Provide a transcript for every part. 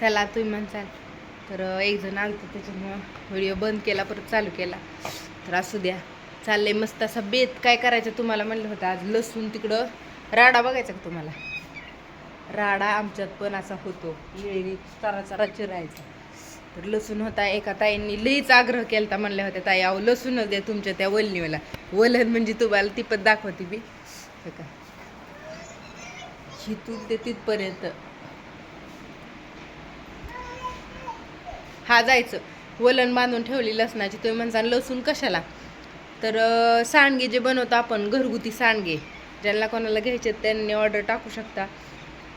चला तुम्ही म्हणसाल तर एक जण आलं त्याच्यामुळं व्हिडिओ बंद केला परत चालू केला. तर असू द्या. चाललंय मस्त असा बेत. काय करायचं तुम्हाला म्हणलं होतं आज? लसूण तिकडं. राडा बघायचा का तुम्हाला? राडा आमच्यात पण असा होतो. येळी चारा चारा चिरायचा. तर लसूण होता. एका ताईंनी लईच आग्रह केला होता म्हणल्या होत्या ताई अहो लसूणच द्या तुमच्या त्या वलनीला वलन म्हणजे तुम्हाला ती पण दाखवते बी. हे का हिथून ते तिथपर्यंत. हा जायचं. वलन बांधून ठेवली लसणाची. तुम्ही म्हणता लसूण कशाला? तर सांडगे जे बनवतो आपण घरगुती सांडगे. ज्यांना कोणाला घ्यायचे त्यांनी ऑर्डर टाकू शकता.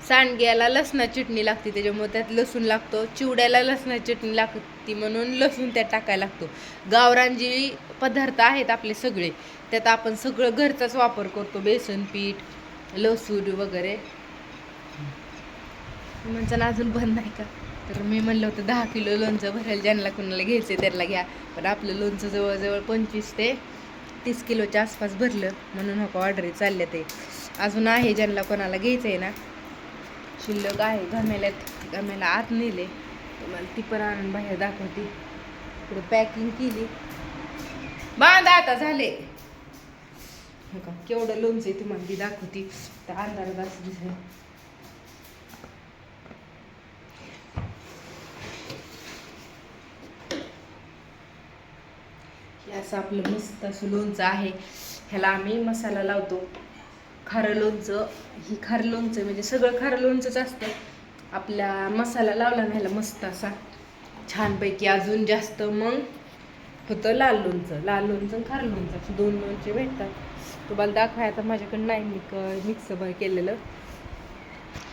सांडग्याला लसणा चटणी लागते त्याच्यामुळे त्यात लसूण लागतो. चिवड्याला लसणा चटणी लागते म्हणून लसूण त्यात टाकायला लागतो. गावरान जे पदार्थ आहेत आपले सगळे. त्यात आपण सगळं घरचाच वापर करतो. बेसन पीठ लसूण वगैरे. म्हणजे अजून बंद नाही का? तर मी म्हणलं होतं दहा किलो लोणचं भरायला ज्यांना कोणाला घ्यायचं त्यांना घ्या. पण आपलं लोणचं जवळजवळ पंचवीस ते तीस किलोच्या आसपास भरलं म्हणून नको ऑर्डर चालले ते. अजून आहे ज्यांना कोणाला घ्यायचं आहे ना शिल्लक आहे गमेल्यात गमेला आत नेले. तुम्हाला ती पण आणून बाहेर दाखवते. पुढे पॅकिंग केली. बांधा आता झाले. हो केवढं लोणचं आहे तुम्हाला ती दाखवते. तर अंधारात असं दिसलं. असं आपलं मस्त असं लोणचं आहे. ह्याला आम्ही मसाला लावतो. खारं लोणचं ही खारं लोणचं म्हणजे सगळं खारं लोणचंच असतं. आपला मसाला लावला ना ह्याला मस्त असा. छानपैकी अजून जास्त मग होतं लाल लोणचं. लाल लोणचं आणि खारं लोणचं. असं दोन लोणचे भेटतात. तुम्हाला दाखवाय आता माझ्याकडे नाही मी मिक्स केलेलं.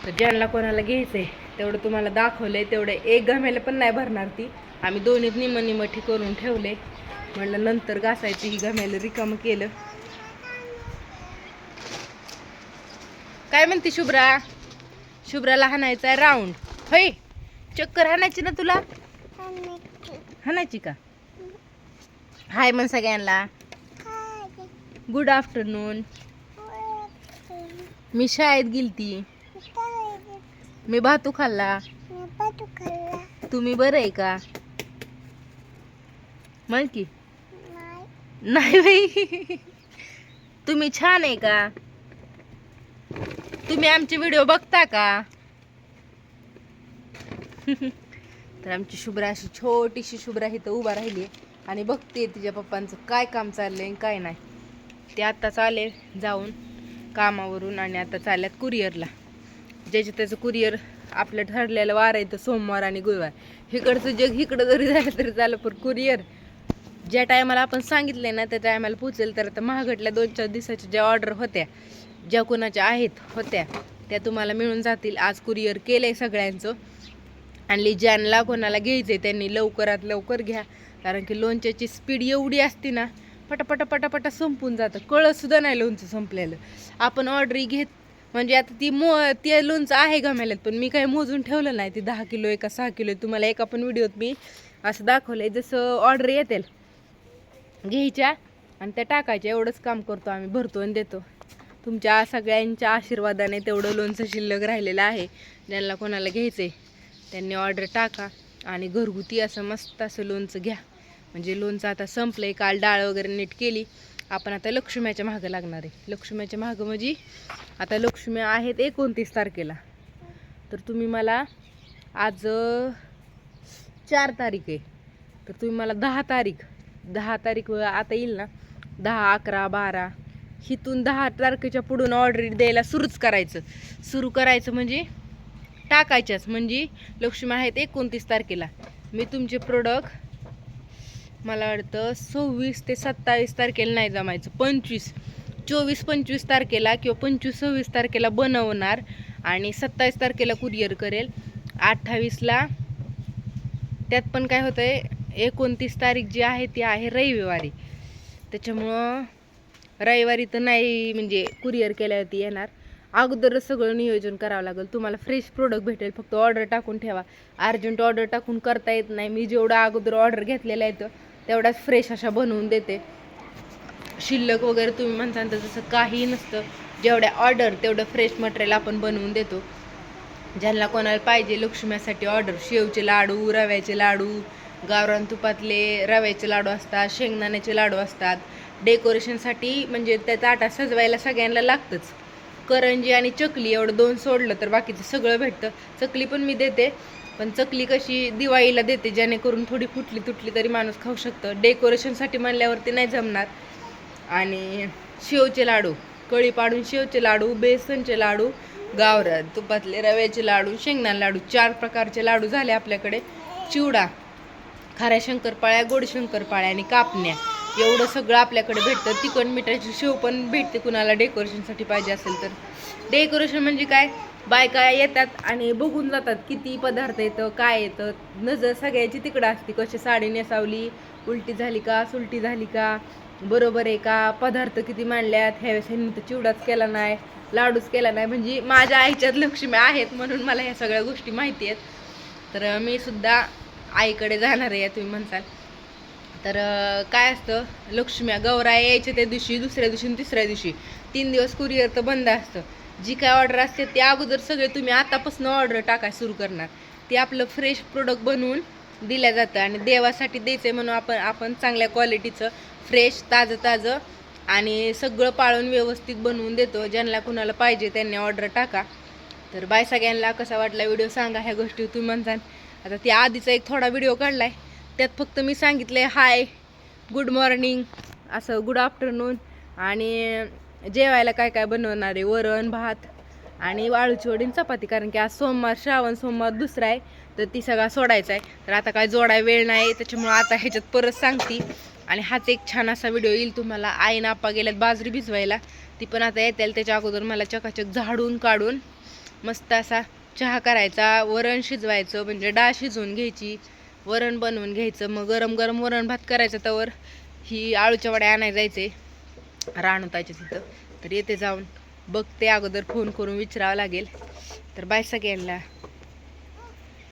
तर ज्यांना कोणाला घ्यायचं आहे तेवढं तुम्हाला दाखवलं आहे तेवढं एक गम्याला पण नाही भरणार ती. आम्ही दोन्हीत निम निमठी करून ठेवले. म्हणलं नंतर घासायचं ही गम्याला रिकामं केलं. काय म्हणते शुभ्रा? शुभ्राला हाणायचा आहे राऊंड होय? चक्कर हाणायची ना तुला? हाणायची का? हाय मग सगळ्यांना. गुड आफ्टरनून मी शाळेत गेलती. मी भातू खाल्ला. तुम्ही बरं आहे का? म्हण की. नाही. बाई. तुम्ही छान आहे का? तुम्ही आमचे व्हिडिओ बघता का? तर आमची शुभ्रा अशी छोटीशी शुभ्रा इथं उभा राहिली आणि बघते तिच्या पप्पांचं काय काम चाललंय काय नाही. ते आत्ताच आले जाऊन कामावरून आणि आता चालल्यात कुरिअरला. ज्याचे त्याचं कुरिअर आपलं ठरलेलं वार आहे तर सोमवार आणि गुरुवार. इकडचं जग इकडं जरी झालं तरी झालं पण कुरिअर ज्या टायमाला आपण सांगितले ना त्या टायमाला पोचेल तर आता महागडल्या दोन चार दिवसाच्या ज्या ऑर्डर होत्या ज्या कोणाच्या आहेत होत्या त्या तुम्हाला मिळून जातील. आज कुरिअर केलं आहे सगळ्यांचं. आणि ज्यांना कोणाला घ्यायचं आहे त्यांनी लवकरात लवकर घ्या. कारण की लोणच्याची स्पीड एवढी असते ना पटापटा पटापटा संपून जातं. कळंसुद्धा नाही लोणचं संपलेलं. आपण ऑर्डरी घेत म्हणजे आता ती मो ते लोणचं आहे गमेल्यात पण मी काही मोजून ठेवलं नाही. ती दहा किलो आहे का सहा किलो आहे तुम्हाला एका पण व्हिडिओत मी असं दाखवलं आहे जसं ऑर्डर येतील घ्यायच्या आणि त्या टाकायच्या. एवढंच काम करतो आम्ही. भरतो आणि देतो. तुमच्या सगळ्यांच्या आशीर्वादाने तेवढं लोणचं शिल्लक राहिलेलं आहे. ज्यांना कोणाला घ्यायचं आहे त्यांनी ऑर्डर टाका आणि घरगुती असं मस्त असं लोणचं घ्या. म्हणजे लोणचं आता संपलं आहे काल डाळ वगैरे नीट केली. आपण आता लक्ष्म्याच्या मागं लागणार आहे. लक्ष्म्याच्या मागं म्हणजे आता लक्ष्मी आहेत एकोणतीस तारखेला. तर तुम्ही मला आज चार तारीख आहे. तर तुम्ही मला दहा तारीख दहा तारीख आता येईल ना दहा अकरा बारा हिथून दहा तारखेच्या पुढून ऑर्डर द्यायला सुरूच करायचं. सुरू करायचं म्हणजे टाकायच्याच म्हणजे लक्ष्मी आहेत एकोणतीस तारखेला. मी तुमचे प्रोडक्ट मला वाटतं सव्वीस ते सत्तावीस तारखेला नाही जमायचं पंचवीस चोवीस पंचवीस तारखेला किंवा पंचवीस सव्वीस तारखेला बनवणार आणि सत्तावीस तारखेला कुरिअर करेल. अठ्ठावीसला त्यात पण काय होतं आहे एकोणतीस तारीख जी आहे ती आहे रविवारी. त्याच्यामुळं रविवारी तर नाही म्हणजे कुरिअर केल्यावरती येणार. अगोदरच सगळं नियोजन करावं लागेल. तुम्हाला फ्रेश प्रोडक्ट भेटेल. फक्त ऑर्डर टाकून ठेवा. अर्जंट ऑर्डर टाकून करता येत नाही. मी जेवढा अगोदर ऑर्डर घेतलेला आहे तेवढाच फ्रेश अशा बनवून देते. शिल्लक वगैरे तुम्ही म्हणता तर तसं काही नसतं. जेवढ्या ऑर्डर तेवढं फ्रेश मटेरियल आपण बनवून देतो. ज्यांना कोणाला पाहिजे लक्ष्म्यासाठी ऑर्डर शेवचे लाडू रव्याचे लाडू गावरान तुपातले रव्याचे लाडू असतात शेंगदाण्याचे लाडू असतात. डेकोरेशनसाठी म्हणजे त्या ताटा सजवायला सगळ्यांना लागतंच. करंजी आणि चकली एवढं दोन सोडलं तर बाकीचं सगळं भेटतं. चकली पण मी देते पण चकली कशी दिवाळीला देते जेणेकरून थोडी फुटली तुटली तरी माणूस खाऊ शकतं. डेकोरेशनसाठी म्हणल्यावरती नाही जमणार. आणि शेवचे लाडू कळी पाडून शेवचे लाडू बेसनचे लाडू गावरान तुपातले रव्याचे लाडू शेंगदाण लाडू चार प्रकारचे लाडू झाले आपल्याकडे. चिवडा खाऱ्या शंकरपाळ्या गोड शंकरपाळ्या आणि कापण्या. एवढं सगळं आपल्याकडे भेटतं. तिखट मिठाची शेव पण भेटते कुणाला डेकोरेशनसाठी पाहिजे असेल तर. डेकोरेशन म्हणजे काय? बायका येतात आणि बघून जातात किती पदार्थ येतं काय येतं. नजर सगळ्याची तिकडं असते. कशी साडी नेसावली उलटी झाली का सुलटी झाली का बरोबर आहे का पदार्थ किती मांडल्यात ह्यावेळेस ह्यांनी तर चिवडाच केला नाही लाडूच केला नाही. म्हणजे माझ्या आईच्यात लक्ष्मी आहेत म्हणून मला ह्या सगळ्या गोष्टी माहिती आहेत. तर मी सुद्धा आईकडे जाणार आहे तुम्ही म्हणसाल. तर काय असतं लक्ष्म्या गौरा यायच्या त्या दिवशी दुसऱ्या दिवशी तिसऱ्या दिवशी. तीन दिवस कुरिअर तर बंद असतं. जी काय ऑर्डर असते ते अगोदर सगळे तुम्ही आतापासून ऑर्डर टाकाय सुरू करणार. ते आपलं फ्रेश प्रोडक्ट बनवून दिलं जातं आणि देवासाठी द्यायचं आहे म्हणून आपण आपण चांगल्या क्वालिटीचं फ्रेश ताजं ताजं आणि सगळं पाळून व्यवस्थित बनवून देतो. ज्यांना कुणाला पाहिजे त्यांनी ऑर्डर टाका. तर बाय सगळ्यांना कसा वाटला व्हिडिओ सांगा ह्या गोष्टी तुम्ही म्हणता आता त्या आधीचा एक थोडा व्हिडिओ काढलाय. त्यात फक्त मी सांगितलंय हाय गुड मॉर्निंग असं गुड आफ्टरनून आणि जेवायला काय काय बनवणार आहे? वरण भात आणि वाळूची वडीन चपाती. कारण की आज सोमवार श्रावण सोमवार दुसरा आहे तर ती सगळा सोडायचा आहे. तर आता काय जोडाय वेळ नाही त्याच्यामुळं आता ह्याच्यात परत सांगते. आणि हाच एक छान असा व्हिडिओ येईल तुम्हाला. आई नापा गेल्यात बाजरी भिजवायला. ती पण आता येतील त्याच्या अगोदर मला चकाचक झाडून काढून. मस्त असा चहा करायचा वरण शिजवायचं म्हणजे डाळ शिजवून घ्यायची वरण बनवून घ्यायचं मग गरम गरम वरण भात करायचं तवर. ही आळूच्या वड्या आणायला जायचे राणूताच्या तिथं. तर येते जाऊन. बघते अगोदर फोन करून विचारावं लागेल. तर बाय सगळ्यांना.